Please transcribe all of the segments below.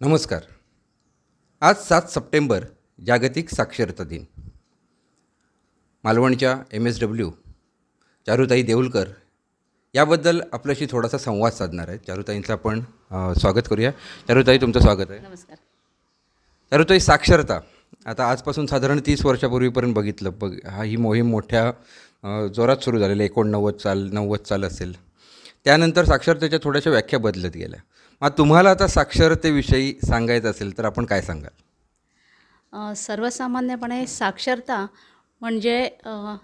नमस्कार. आज सात सप्टेंबर जागतिक साक्षरता दिन. मालवणच्या M S W Charutai Deulkar याबद्दल आपल्याशी थोडासा संवाद साधणार आहे. चारुताईंचं आपण स्वागत करूया. चारुताई तुमचं स्वागत आहे. नमस्कार. चारुताई साक्षरता. आता आजपासून साधारण तीस वर्षापूर्वीपर्यंत बघितलं. बघ हा ही मोहीम मोठ्या जोरात सुरू झालेली एकोणनव्वद साल नव्वद साल असेल. त्यानंतर साक्षरतेच्या थोड्याशा व्याख्या बदलत गेल्या. मग तुम्हाला आता साक्षरतेविषयी सांगायचं असेल तर आपण काय सांगाल? सर्वसामान्यपणे साक्षरता म्हणजे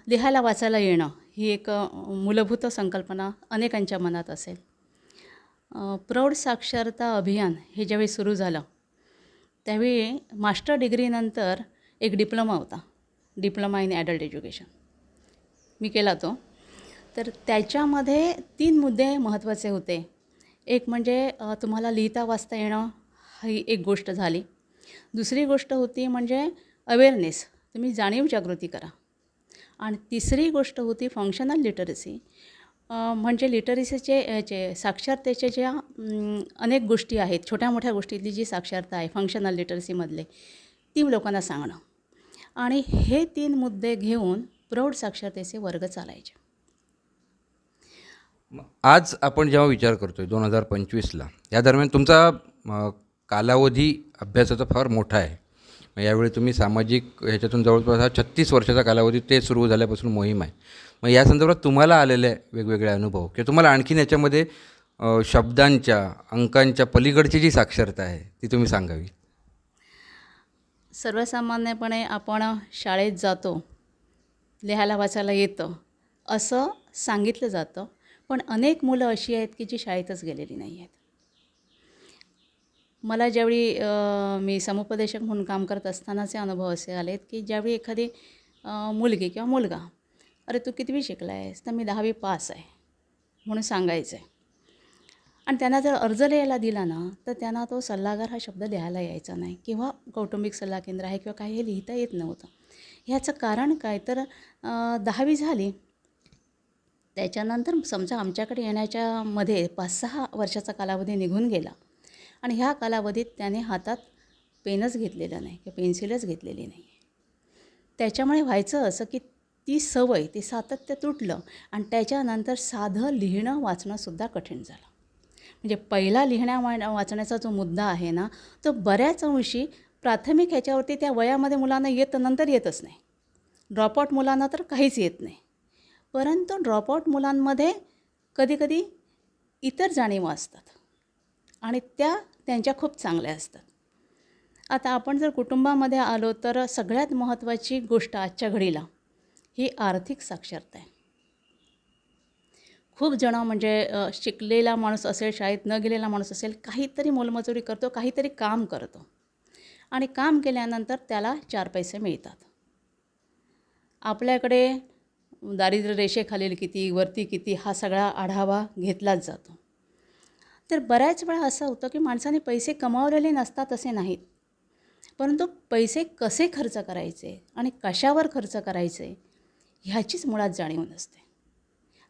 लिहायला वाचायला येणं ही एक मूलभूत संकल्पना अनेकांच्या मनात असेल. प्रौढ साक्षरता अभियान हे ज्यावेळी सुरू झालं त्यावेळी मास्टर डिग्रीनंतर एक डिप्लोमा होता डिप्लोमा इन ॲडल्ट एज्युकेशन. मी केला तो. तर त्याच्यामध्ये तीन मुद्दे महत्त्वाचे होते. एक म्हणजे तुम्हाला लिहिता वाचता येणं ही एक गोष्ट झाली. दुसरी गोष्ट होती म्हणजे अवेअरनेस तुम्ही जाणीव जागृती करा. आणि तिसरी गोष्ट होती फंक्शनल लिटरसी म्हणजे लिटरसीचे याचे साक्षरतेच्या ज्या अनेक गोष्टी आहेत छोट्या मोठ्या गोष्टीतली जी साक्षरता आहे फंक्शनल लिटरसीमधले ती लोकांना सांगणं. आणि हे तीन मुद्दे घेऊन प्रौढ साक्षरतेचे वर्ग चालायचे. आज आपण जेव्हा विचार करतो आहे दोन हजार पंचवीसला या दरम्यान तुमचा कालावधी अभ्यासाचा फार मोठा आहे. मग यावेळी तुम्ही सामाजिक ह्याच्यातून जवळपास हा छत्तीस वर्षाचा कालावधी ते सुरू झाल्यापासून मोहीम आहे. मग या संदर्भात तुम्हाला आलेले वेगवेगळे अनुभव किंवा तुम्हाला आणखीन याच्यामध्ये शब्दांच्या अंकांच्या पलीकडची जी साक्षरता आहे ती तुम्ही सांगावी? सर्वसामान्यपणे आपण शाळेत जातो लिहायला वाचायला येतं असं सांगितलं जातं. पण अनेक मुलं अशी आहेत की जी शाळेतच गेलेली नाही आहेत. मला ज्यावेळी मी समुपदेशक म्हणून काम करत असतानाचे अनुभव असे आलेत की ज्यावेळी एखादी मुलगी किंवा मुलगा अरे तू कितवी शिकला आहेस तर मी दहावी पास आहे. म्हणून सांगायचं. आहे आणि त्यांना जर अर्ज लिहायला दिला ना तर त्यांना तो सल्लागार हा शब्द लिहायला यायचा नाही. किंवा कौटुंबिक सल्ला केंद्र आहे किंवा काही हे लिहिता येत नव्हतं. ह्याचं कारण काय? तर दहावी झाली त्याच्यानंतर समजा आमच्याकडे येण्याच्या मध्ये पाच सहा वर्षाचा कालावधी निघून गेला. आणि ह्या कालावधीत त्याने हातात पेनच घेतलेला नाही किंवा पेन्सिलच घेतलेली नाही. त्याच्यामुळे व्हायचं असं की ती सवय ते सातत्य तुटलं आणि त्याच्यानंतर साधं लिहिणं वाचणंसुद्धा कठीण झालं. म्हणजे पहिला लिहिण्या वाचण्याचा जो मुद्दा आहे ना तो बऱ्याच अंशी प्राथमिक ह्याच्यावरती त्या वयामध्ये मुलांना येतं नंतर येतच नाही. ड्रॉपआउट मुलांना तर काहीच येत नाही. परंतु ड्रॉपआउट मुलांमध्ये कधीकधी इतर जाणीवा असतात. आणि त्या त्यांच्या खूप चांगल्या असतात. आता आपण जर कुटुंबामध्ये आलो तर सगळ्यात महत्त्वाची गोष्ट आजच्या घडीला ही आर्थिक साक्षरता आहे. खूप जण म्हणजे शिकलेला माणूस असेल शाळेत न गेलेला माणूस असेल काहीतरी मोलमजुरी करतो काहीतरी काम करतो. आणि काम केल्यानंतर त्याला चार पैसे मिळतात. आपल्याकडे दारिद्र्य रेषेखालील किती वरती किती हा सगळा आढावा घेतलाच जातो. तर बऱ्याच वेळा असं होतं की माणसाने पैसे कमावलेले नसतात असे नाहीत. परंतु पैसे कसे खर्च करायचे आणि कशावर खर्च करायचे ह्याचीच मुळात जाणीव नसते.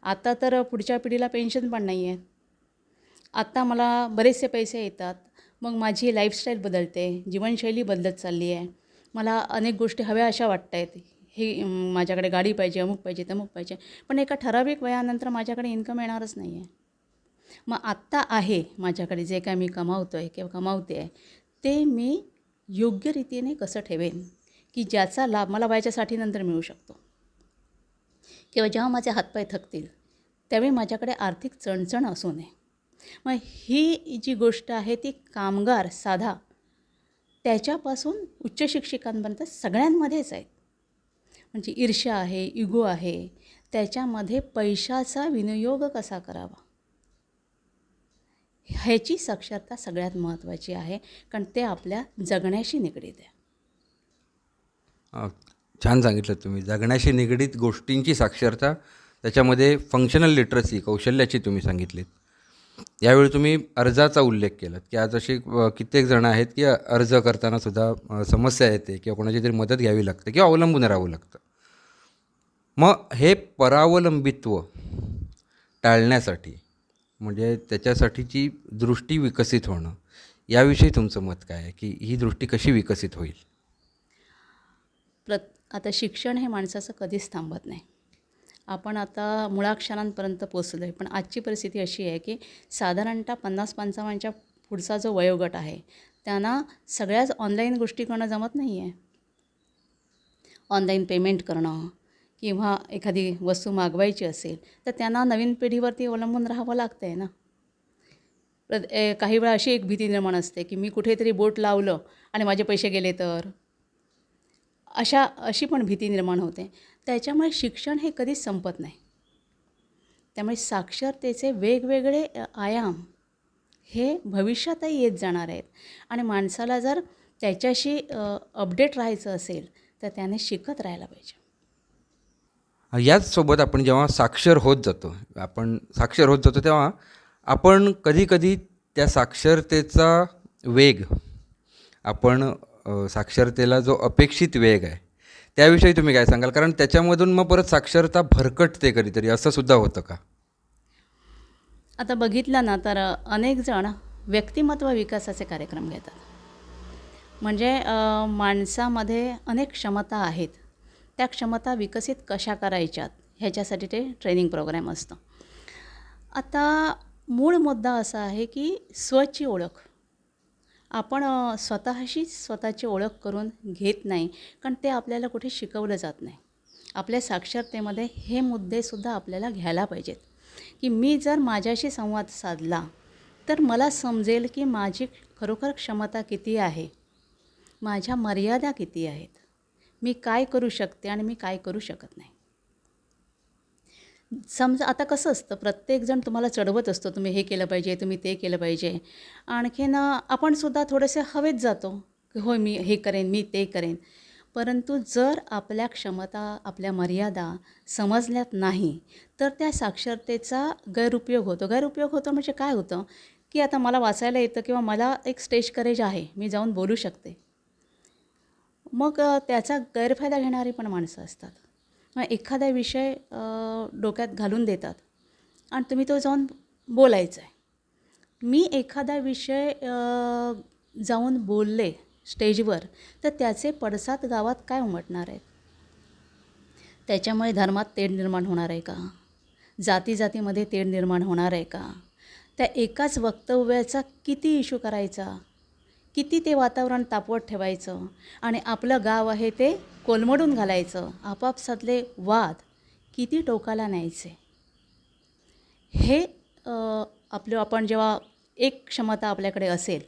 आता तर पुढच्या पिढीला पेन्शन पण नाही आहे आत्ता मला बरेचसे पैसे येतात. मग माझी लाईफस्टाईल बदलते जीवनशैली बदलत चालली आहे मला अनेक गोष्टी हव्या अशा वाटत आहेत ही माझ्याकडे गाडी पाहिजे अमुक पाहिजे तमुक पाहिजे. पण एका ठराविक वयानंतर माझ्याकडे इन्कम येणारच नाही आहे मग आत्ता आहे माझ्याकडे जे काय मी कमावतो आहे किंवा कमावते आहे ते मी योग्य रीतीने कसं ठेवेन? की ज्याचा लाभ मला वयाच्या नंतर मिळू शकतो. किंवा जेव्हा माझे हातपाय थकतील त्यावेळी माझ्याकडे आर्थिक चणचण असू नये. मग ही जी गोष्ट आहे ती कामगार साधा त्याच्यापासून उच्च शिक्षिकांपर्यंत सगळ्यांमध्येच आहेत म्हणजे ईर्ष्या आहे इगो आहे त्याच्यामध्ये पैशाचा विनियोग कसा करावा? ह्याची साक्षरता सगळ्यात महत्त्वाची आहे कारण ते आपल्या जगण्याशी निगडीत आहे. छान सांगितलं तुम्ही. जगण्याशी निगडीत गोष्टींची साक्षरता त्याच्यामध्ये फंक्शनल लिटरसी कौशल्याची तुम्ही सांगितलीत. यावेळी तुम्ही अर्जाचा उल्लेख केलात की आज अशी कित्येक जणं आहेत की अर्ज करताना सुद्धा समस्या येते किंवा कोणाची तरी मदत घ्यावी लागते किंवा अवलंबून राहावं लागतं. मग हे परावलंबित्व टाळण्यासाठी म्हणजे त्याच्यासाठीची दृष्टी विकसित होणं याविषयी तुमचं मत काय आहे? की ही दृष्टी कशी विकसित होईल? प्रत आता शिक्षण हे माणसाचं कधीच थांबत नाही. आपण आता मुळाक्षरांपर्यंत पोचलो आहे पण आजची परिस्थिती अशी आहे की साधारणतः पन्नास पंचावन्नच्या पुढचा जो वयोगट आहे त्यांना सगळ्याच ऑनलाईन गोष्टी करणं जमत नाही आहे ऑनलाईन पेमेंट करणं किंवा एखादी वस्तू मागवायची असेल तर त्यांना नवीन पिढीवरती अवलंबून राहावं लागतं आहे ना ए- काही वेळा अशी एक भीती निर्माण असते की मी कुठेतरी बोट लावलं आणि माझे पैसे गेले तर. अशा अशी पण भीती निर्माण होते. त्याच्यामुळे शिक्षण हे कधीच संपत नाही. त्यामुळे साक्षरतेचे वेगवेगळे आयाम हे भविष्यातही येत जाणार आहेत. आणि माणसाला जर त्याच्याशी अपडेट राहायचं असेल तर त्याने शिकत राहायला पाहिजे. याचसोबत आपण जेव्हा साक्षर होत जातो आपण साक्षर होत जातो तेव्हा आपण कधीकधी त्या साक्षरतेचा वेग आपण साक्षरतेला जो अपेक्षित वेग आहे त्याविषयी तुम्ही काय सांगाल? कारण त्याच्यामधून मग परत साक्षरता भरकटते कधीतरी असं सुद्धा होतं का? आता बघितलं ना तर अनेक जण व्यक्तिमत्व विकासाचे कार्यक्रम घेतात. म्हणजे माणसामध्ये अनेक क्षमता आहेत. त्या क्षमता विकसित कशा करायच्यात ह्याच्यासाठी ते ट्रेनिंग प्रोग्रॅम असतं. आता मूळ मुद्दा असा आहे की स्वची ओळख. आपण स्वतःशी स्वतःची ओळख करून घेत नाही कारण ते आपल्याला कुठे शिकवलं जात नाही. आपल्या साक्षरतेमध्ये हे मुद्देसुद्धा आपल्याला घ्यायला पाहिजेत. की मी जर माझ्याशी संवाद साधला तर मला समजेल की माझी खरोखर क्षमता किती आहे माझ्या मर्यादा किती आहेत मी काय करू शकते आणि मी काय करू शकत नाही. समजा आता कसं असतं प्रत्येकजण तुम्हाला चढवत असतो तुम्ही हे केलं पाहिजे तुम्ही ते केलं पाहिजे. आणखीन आपणसुद्धा आपण सुद्धा थोडेसे हवेत जातो की होय मी हे करेन मी ते करेन. परंतु जर आपल्या क्षमता आपल्या मर्यादा समजल्यात नाही तर त्या साक्षरतेचा गैरउपयोग होतो. गैरउपयोग होतो म्हणजे काय होतं की आता मला वाचायला येतं किंवा मला एक स्टेज करेज आहे मी जाऊन बोलू शकते. मग त्याचा गैरफायदा घेणारी पण माणसं असतात. मग एखादा विषय डोक्यात घालून देतात. आणि तुम्ही तो जाऊन बोलायचा आहे मी एखादा विषय जाऊन बोलले स्टेजवर तर त्याचे पडसाद गावात काय उमटणार आहेत? त्याच्यामुळे धर्मात तेढ निर्माण होणार आहे का? जाती जातीमध्ये तेढ निर्माण होणार आहे का? त्या एकाच वक्तव्याचा किती इशू करायचा? किती ते वातावरण तापवत ठेवायचं? आणि आपलं गाव आहे ते कोलमडून घालायचं. आपापसातले वाद किती टोकाला न्यायचे? हे आपलं आपण जेव्हा एक क्षमता आपल्याकडे असेल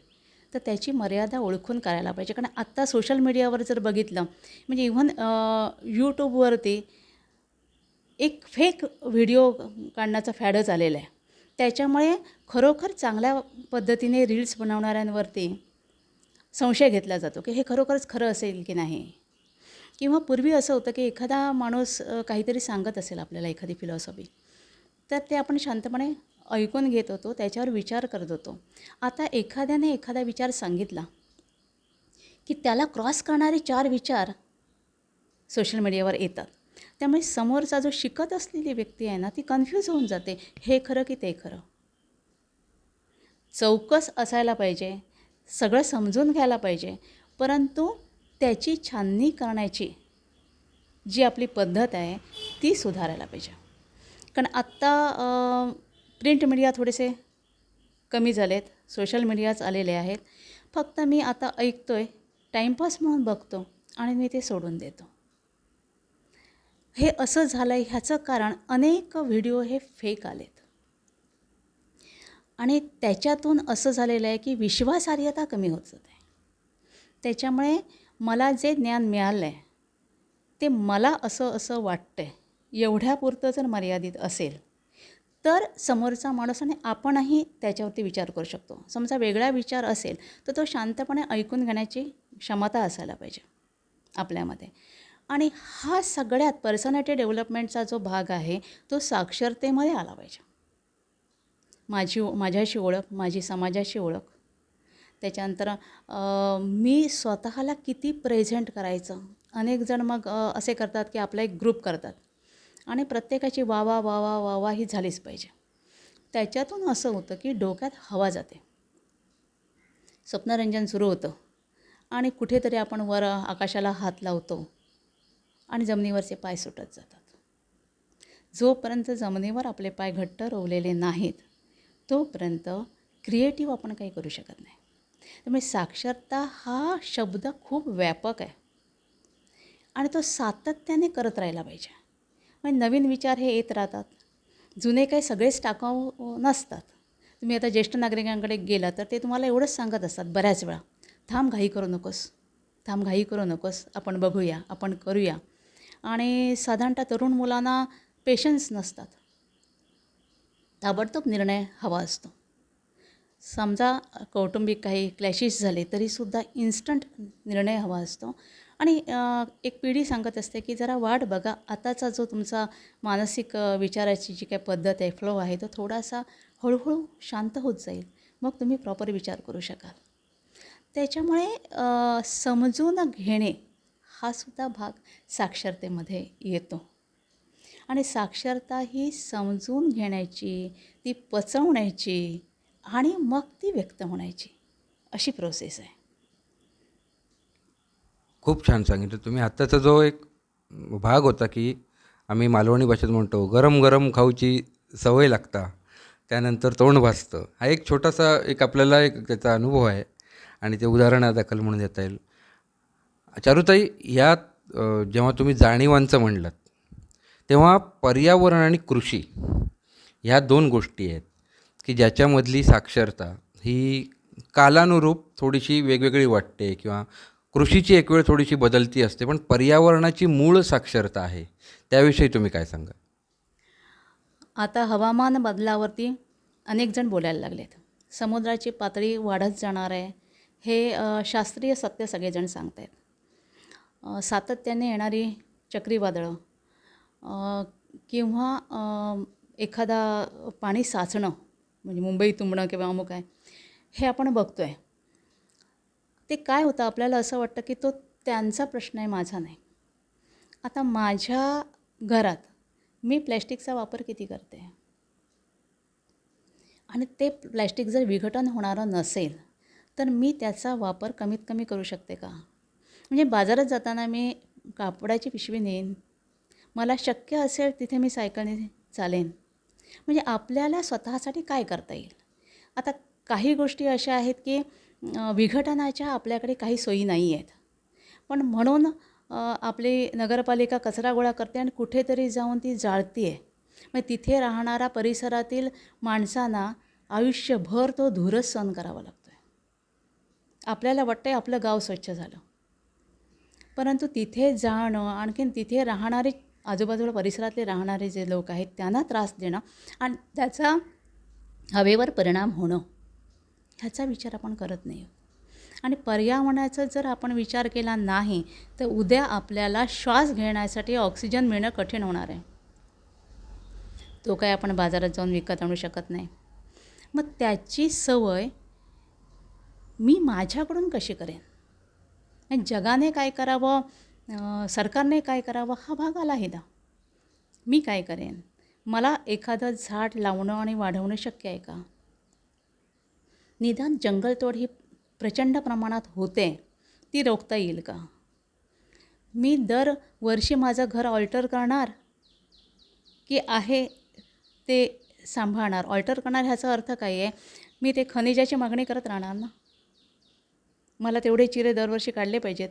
तर त्याची मर्यादा ओळखून करायला पाहिजे. कारण आत्ता सोशल मीडियावर जर बघितलं म्हणजे इव्हन यूट्यूबवरती एक फेक व्हिडिओ काढण्याचा फॅडच आलेला आहे. त्याच्यामुळे खरोखर चांगल्या पद्धतीने रील्स बनवणाऱ्यांवरती संशय घेतला जातो की हे खरोखरच खरं असेल की नाही? किंवा पूर्वी असं होतं की एखादा माणूस काहीतरी सांगत असेल आपल्याला एखादी फिलॉसॉफी तर ते आपण शांतपणे ऐकून घेत होतो त्याच्यावर विचार करत होतो. आता एखाद्याने एखादा विचार सांगितला की त्याला क्रॉस करणारे चार विचार सोशल मीडियावर येतात. त्यामुळे समोरचा जो शिकत असलेली व्यक्ती आहे ना ती कन्फ्यूज होऊन जाते. हे खरं की ते खरं? चौकस असायला पाहिजे. सगळं समजून घ्यायला पाहिजे. परंतु त्याची छाननी करण्याची जी आपली पद्धत आहे ती सुधारायला पाहिजे. कारण आत्ता प्रिंट मीडिया थोडेसे कमी झालेत सोशल मीडियाच आलेले आहेत. फक्त मी आता ऐकतो आहे टाईमपास म्हणून बघतो आणि मी ते सोडून देतो. हे असं झालं आहे ह्याचं कारण अनेक व्हिडिओ हे फेक आलेत. आणि त्याच्यातून असं झालेलं आहे की विश्वासार्हता कमी होत जाते. त्याच्यामुळे मला जे ज्ञान मिळालं आहे ते मला असं असं वाटतं आहे एवढ्यापुरतं जर मर्यादित असेल तर समोरचा माणूस आणि आपणही त्याच्यावरती विचार करू शकतो. समजा वेगळा विचार असेल तर तो शांतपणे ऐकून घेण्याची क्षमता असायला पाहिजे आपल्यामध्ये. आणि हा सगळ्यात पर्सनॅलिटी डेव्हलपमेंटचा जो भाग आहे तो साक्षरतेमध्ये आला पाहिजे. माझी माझ्याशी ओळख माझी समाजाशी ओळख त्याच्यानंतर मी स्वतःला किती प्रेझेंट करायचं? अनेक जण मग असे करतात की आपला एक ग्रुप करतात. आणि प्रत्येकाची वा वा वा वा वा वा ही झालीच पाहिजे. त्याच्यातून असं होतं की डोक्यात हवा जाते. स्वप्नरंजन सुरू होतं. आणि कुठेतरी आपण वर आकाशाला हात लावतो. आणि जमिनीवरचे पाय सुटत जातात. जोपर्यंत जमिनीवर आपले पाय घट्ट रोवलेले नाहीत तोपर्यंत क्रिएटिव्ह आपण काही करू शकत नाही. त्यामुळे साक्षरता हा शब्द खूप व्यापक आहे. आणि तो सातत्याने करत राहिला पाहिजे. म्हणजे नवीन विचार हे येत राहतात. जुने काही सगळेच टाकाऊ नसतात. तुम्ही आता ज्येष्ठ नागरिकांकडे गेला तर ते तुम्हाला एवढंच सांगत असतात बऱ्याच वेळा थांब घाई करू नकोस. थांब घाई करू नकोस. आपण बघूया आपण करूया. आणि साधारणतः तरुण मुलांना पेशन्स नसतात. ताबडतोब निर्णय हवा असतो. समजा कौटुंबिक काही क्लॅशिस झाले तरीसुद्धा इन्स्टंट निर्णय हवा असतो. आणि एक पिढी सांगत असते की जरा वाट बघा. आताचा जो तुमचा मानसिक विचाराची जी काही पद्धत आहे फ्लो आहे तो थोडासा हळूहळू शांत होत जाईल. मग तुम्ही प्रॉपर विचार करू शकाल. त्याच्यामुळे समजून घेणे हा सुद्धा भाग साक्षरतेमध्ये येतो. आणि साक्षरता ही समजून घेण्याची ती पचवण्याची आणि मग ती व्यक्त होण्याची अशी प्रोसेस आहे. खूप छान सांगितलं तुम्ही. आत्ताचा जो एक भाग होता की आम्ही मालवणी भाषेत म्हणतो गरम गरम खाऊची सवय लागता त्यानंतर तोंड भासतं. हा एक छोटासा एक आपल्याला एक त्याचा अनुभव आहे. आणि ते उदाहरणादाखल म्हणून देता येईल. चारुताई यात जेव्हा तुम्ही जाणीवांचं म्हणलात तेव्हा पर्यावरण आणि कृषी ह्या दोन गोष्टी आहेत. की ज्याच्यामधली साक्षरता ही कालानुरूप थोडीशी वेगवेगळी वाटते किंवा कृषीची एक वेळ थोडीशी बदलती असते पण पर्यावरणाची मूळ साक्षरता आहे. त्याविषयी तुम्ही काय सांगा आता हवामान बदलावरती अनेक जण बोलायला लागलेत. समुद्राची पातळी वाढत जाणार आहे हे शास्त्रीय सत्य सगळेजण सांगत आहेत सातत्याने येणारी चक्रीवादळं किंवा एखादा पाणी साचणं म्हणजे मुंबई तुंबणं किंवा अमुक आहे. हे आपण बघतो आहे ते काय होतं? आपल्याला असं वाटतं की तो त्यांचा प्रश्न आहे माझा नाही. आता माझ्या घरात मी प्लॅस्टिकचा वापर किती करते? आणि ते प्लॅस्टिक जर विघटन होणारं नसेल तर मी त्याचा वापर कमीत कमी करू शकते का? म्हणजे बाजारात जाताना मी कापडाची पिशवी नेईन. मला शक्य असेल तिथे मी सायकलने चालेन. म्हणजे आपल्याला स्वतःसाठी काय करता येईल? आता काही गोष्टी अशा आहेत की विघटनाच्या आपल्याकडे काही सोयी नाही आहेत. पण म्हणून आपली नगरपालिका कचरा गोळा करते आणि कुठेतरी जाऊन ती जाळते आहे मग तिथे राहणारा परिसरातील माणसांना आयुष्यभर तो धूरच सहन करावा लागतो आहे आपल्याला वाटतं आहे आपलं गाव स्वच्छ झालं. परंतु तिथे जाणं आणखीन तिथे राहणारे आजूबाजूला परिसरातले राहणारे जे लोक आहेत त्यांना त्रास देणं आणि त्याचा हवेवर परिणाम होणं ह्याचा विचार आपण करत नाही. आणि पर्यावरणाचा जर आपण विचार केला नाही तर उद्या आपल्याला श्वास घेण्यासाठी ऑक्सिजन मिळणं कठीण होणार आहे. तो काय आपण बाजारात जाऊन विकत आणू शकत नाही. मग त्याची सवय मी माझ्याकडून कशी करेन? आणि जगाने काय करावं? सरकारने काय करावं? हा भाग आला आहे दा मी काय करेन? मला एखादं झाड लावणं आणि वाढवणं शक्य आहे का? निदान जंगलतोड ही प्रचंड प्रमाणात होते. ती रोखता येईल का? मी दरवर्षी माझं घर ऑल्टर करणार? की आहे ते सांभाळणार? ऑल्टर करणार ह्याचा अर्थ काय आहे? मी ते खनिजाची मागणी करत राहणार ना? मला तेवढे चिरे दरवर्षी काढले पाहिजेत.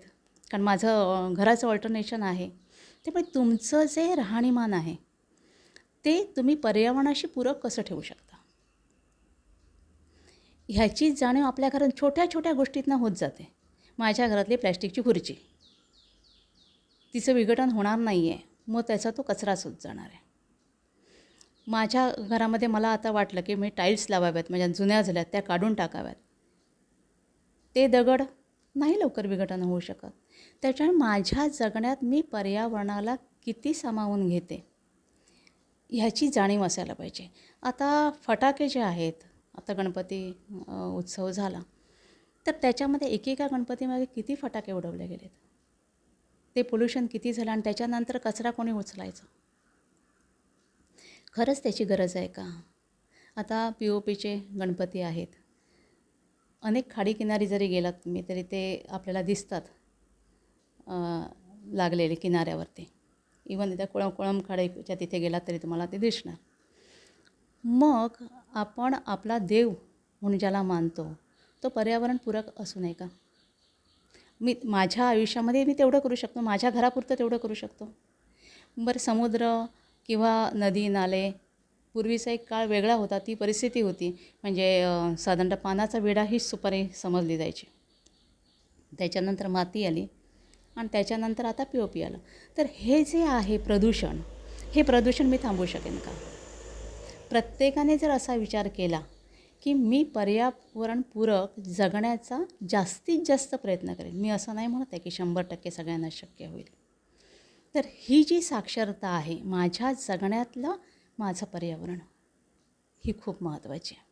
कारण माझं घराचं ऑल्टरनेशन आहे. त्यामुळे तुमचं जे राहणीमान आहे ते तुम्ही पर्यावरणाशी पूरक कसं ठेवू शकता? ह्याची जाणीव आपल्या घरात छोट्या छोट्या गोष्टीतनं होत जाते. माझ्या घरातली प्लॅस्टिकची खुर्ची. तिचं विघटन होणार नाही आहे मग त्याचा तो कचराच होत जाणार आहे. माझ्या घरामध्ये मला आता वाटलं की मी टाईल्स लावाव्यात माझ्या जुन्या झाल्यात त्या काढून टाकाव्यात. ते दगड नाही लवकर विघटन होऊ शकत. त्याच्यामुळे माझ्या जगण्यात मी पर्यावरणाला किती सामावून घेते ह्याची जाणीव असायला पाहिजे. आता फटाके जे आहेत आता गणपती उत्सव झाला तर त्याच्यामध्ये एकेका गणपतीमध्ये किती फटाके उडवले गेलेत? ते पोल्युशन किती झालं आणि त्याच्यानंतर कचरा कोणी उचलायचा? खरंच त्याची गरज आहे का? आता पी ओ पीचे गणपती आहेत. अनेक खाडीकिनारी जरी गेलात तुम्ही तरी ते आपल्याला दिसतात. लागलेले किनाऱ्यावरती. इवन त्या कुळम कुळमखाडीच्या तिथे गेलात तरी तुम्हाला ते दिसणार. मग आपण आपला देव म्हणून ज्याला मानतो तो पर्यावरणपूरक असू नये का? मी माझ्या आयुष्यामध्ये मी तेवढं करू शकतो माझ्या घरापुरतं तेवढं करू शकतो. बरं समुद्र किंवा नदी नाले पूर्वीचा एक काळ वेगळा होता ती परिस्थिती होती. म्हणजे साधारणतः पानाचा विडा हीच सुपारी समजली जायची. त्याच्यानंतर माती आली. आणि त्याच्यानंतर आता पी ओ पी आलं. तर हे जे आहे प्रदूषण हे प्रदूषण मी थांबवू शकेन का? प्रत्येकाने जर असा विचार केला की मी पर्यावरणपूरक जगण्याचा जास्तीत जास्त प्रयत्न करेन मी असं नाही म्हणत आहे की शंभर टक्के सगळ्यांना शक्य होईल. तर ही जी साक्षरता आहे माझ्या जगण्यातलं माझं पर्यावरण ही खूप महत्त्वाची आहे.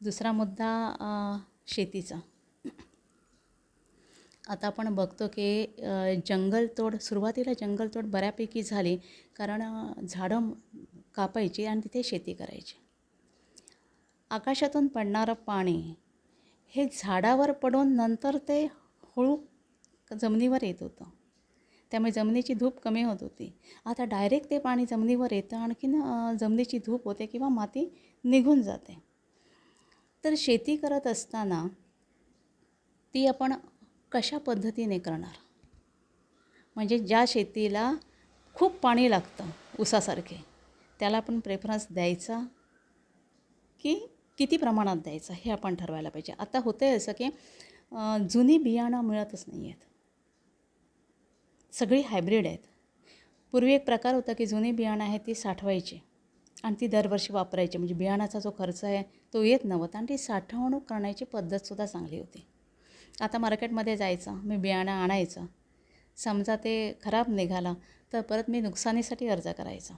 दुसरा मुद्दा शेतीचा. आता आपण बघतो की जंगलतोड सुरुवातीला जंगलतोड बऱ्यापैकी झाली कारण झाडं कापायची आणि तिथे शेती करायची. आकाशातून पडणारं पाणी हे झाडावर पडून नंतर ते हळू जमिनीवर येत होतं. त्यामुळे जमिनीची धूप कमी होत होती. आता डायरेक्ट ते पाणी जमिनीवर येतं आणखीन जमिनीची धूप होते किंवा माती निघून जाते. तर शेती करत असताना ती आपण कशा पद्धतीने करणार? म्हणजे ज्या शेतीला खूप पाणी लागतं ऊसासारखे त्याला आपण प्रेफरन्स द्यायचा की किती प्रमाणात द्यायचा हे आपण ठरवायला पाहिजे. आता होतं आहे असं की जुनी बियाणं मिळतच नाही आहेत सगळी हायब्रिड आहेत. पूर्वी एक प्रकार होता की जुनी बियाणं आहे ती साठवायची आणि ती दरवर्षी वापरायची. म्हणजे बियाणाचा जो खर्च आहे तो येत नव्हता आणि ती साठवणूक करण्याची पद्धतसुद्धा चांगली होती. आता मार्केटमध्ये जायचं मी बियाणं आणायचं. समजा ते खराब निघालं तर परत मी नुकसानीसाठी अर्ज करायचा.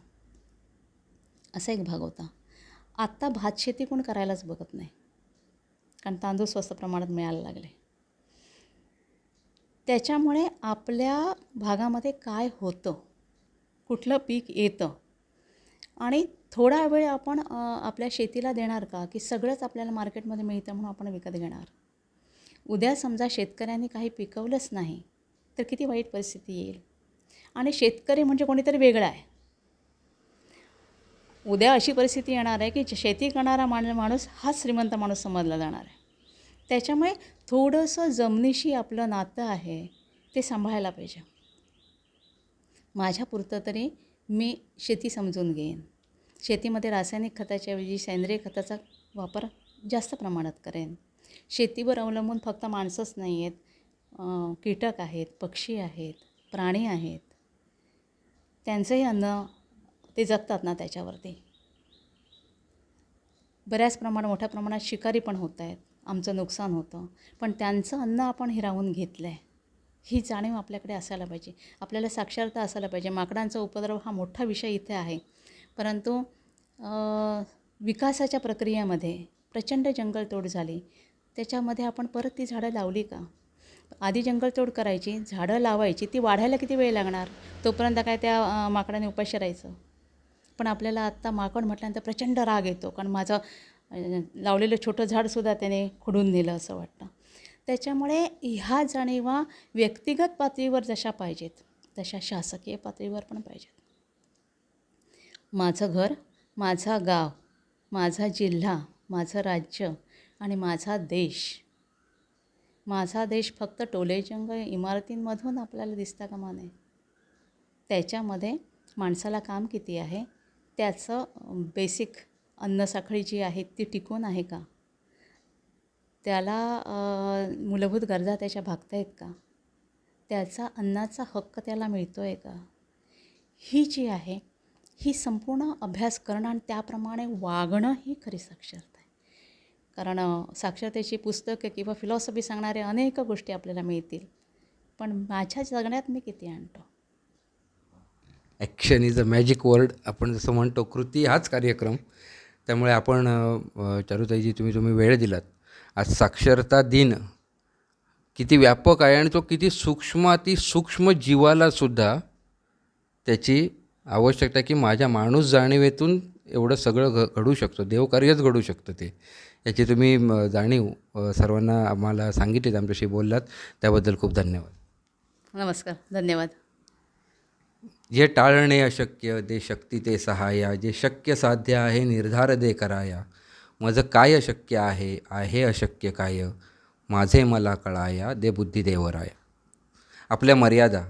असा एक भाग होता. आत्ता भात शेती कोण करायलाच बघत नाही. कारण तांदूळ स्वस्त प्रमाणात मिळायला लागले. त्याच्यामुळे आपल्या भागामध्ये काय होतं? कुठलं पीक येतं? आणि थोडा वेळ आपण आपल्या शेतीला देणार का? की सगळंच आपल्याला मार्केटमध्ये मिळतं म्हणून आपण विकत घेणार? उद्या समजा शेतकऱ्यांनी काही पिकवलंच नाही तर किती वाईट परिस्थिती येईल? आणि शेतकरी म्हणजे कोणीतरी वेगळा आहे. उद्या अशी परिस्थिती येणार आहे की शेती करणारा माण माणूस हाच श्रीमंत माणूस समजला जाणार आहे. त्याच्यामुळे थोडंसं जमिनीशी आपलं नातं आहे ते सांभाळायला पाहिजे. माझ्यापुरतं तरी मी शेती समजून घेईन. शेतीमध्ये रासायनिक खताच्या ऐवजी सेंद्रिय खताचा वापर जास्त प्रमाणात करेन. शेतीवर अवलंबून फक्त माणसंच नाही आहेत. कीटक आहेत पक्षी आहेत प्राणी आहेत. त्यांचंही अन्न ते जगतात ना त्याच्यावरती. बऱ्याच प्रमाणात मोठ्या प्रमाणात शिकारी पण होत आहेत. आमचं नुकसान होतं. पण त्यांचं अन्न आपण हिरावून घेतलं आहे ही जाणीव आपल्याकडे असायला पाहिजे. आपल्याला साक्षरता असायला पाहिजे. माकडांचा उपद्रव हा मोठा विषय इथे आहे. परंतु विकासाच्या प्रक्रियेमध्ये प्रचंड जंगलतोड झाली. त्याच्यामध्ये आपण परत ती झाडं लावली का? आधी जंगलतोड करायची झाडं लावायची ती वाढायला किती वेळ लागणार? तोपर्यंत काय त्या माकडाने उपाशी राहायचं पण आपल्याला आत्ता माकड म्हटल्यानंतर प्रचंड राग येतो कारण माझं लावलेलं छोटं झाडसुद्धा त्याने खुडून नेलं असं वाटतं. त्याच्यामुळे ह्या जाणीवा व्यक्तिगत पातळीवर जशा पाहिजेत तशा शासकीय पातळीवर पण पाहिजेत. माझं घर माझा गाव माझा जिल्हा माझं राज्य आणि माझा देश. माझा देश फक्त टोलेजंग इमारतींमधून आपल्याला दिसता कामा नये. त्याच्यामध्ये माणसाला काम किती आहे? त्याचं बेसिक अन्नसाखळी जी आहे ती टिकून आहे का? त्याला मूलभूत गरजा त्याच्या भागता आहेत का? त्याचा अन्नाचा हक्क त्याला मिळतो आहे का? ही जी आहे ही संपूर्ण अभ्यास करणं आणि त्याप्रमाणे वागणं ही खरी साक्षरता. कारण साक्षरतेची पुस्तकं किंवा फिलॉसॉफी सांगणाऱ्या अनेक गोष्टी आपल्याला मिळतील. पण माझ्या जगण्यात मी किती आणतो? Action is a magic word आपण जसं म्हणतो कृती हाच कार्यक्रम. त्यामुळे आपण चारुताईजी तुम्ही तुम्ही वेळ दिलात. आज साक्षरता दिन. किती व्यापक आहे आणि तो किती सूक्ष्म ती सूक्ष्म जीवालासुद्धा त्याची आवश्यकता की माझ्या माणूस जाणीवेतून एवढं सगळं घ घडू शकतो. देवकार्यच घडू शकतं ते. याची तुम्ही जाणीव सर्वांना आम्हाला सांगितलीत आमच्याशी बोललात. त्याबद्दल खूप धन्यवाद. नमस्कार. धन्यवाद. जे टाळणे अशक्य दे शक्ती ते सहाय्या जे शक्य साध्य आहे निर्धार दे कराया. माझं काय अशक्य आहे आहे अशक्य काय? माझे मला कळाया दे बुद्धी देवराया आपल्या मर्यादा.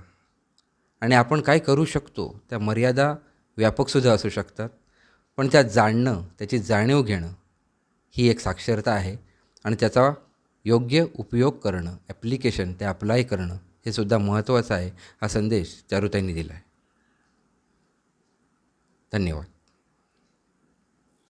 आणि आपण काय करू शकतो त्या मर्यादा व्यापकसुद्धा असू शकतात. पण त्या जाणणं त्याची जाणीव घेणं ही एक साक्षरता आहे आणि त्याचा योग्य उपयोग करणं ॲप्लिकेशन ते अप्लाय करणं हे सुद्धा महत्त्वाचं आहे हा संदेश चारुताईंनी दिला आहे. धन्यवाद.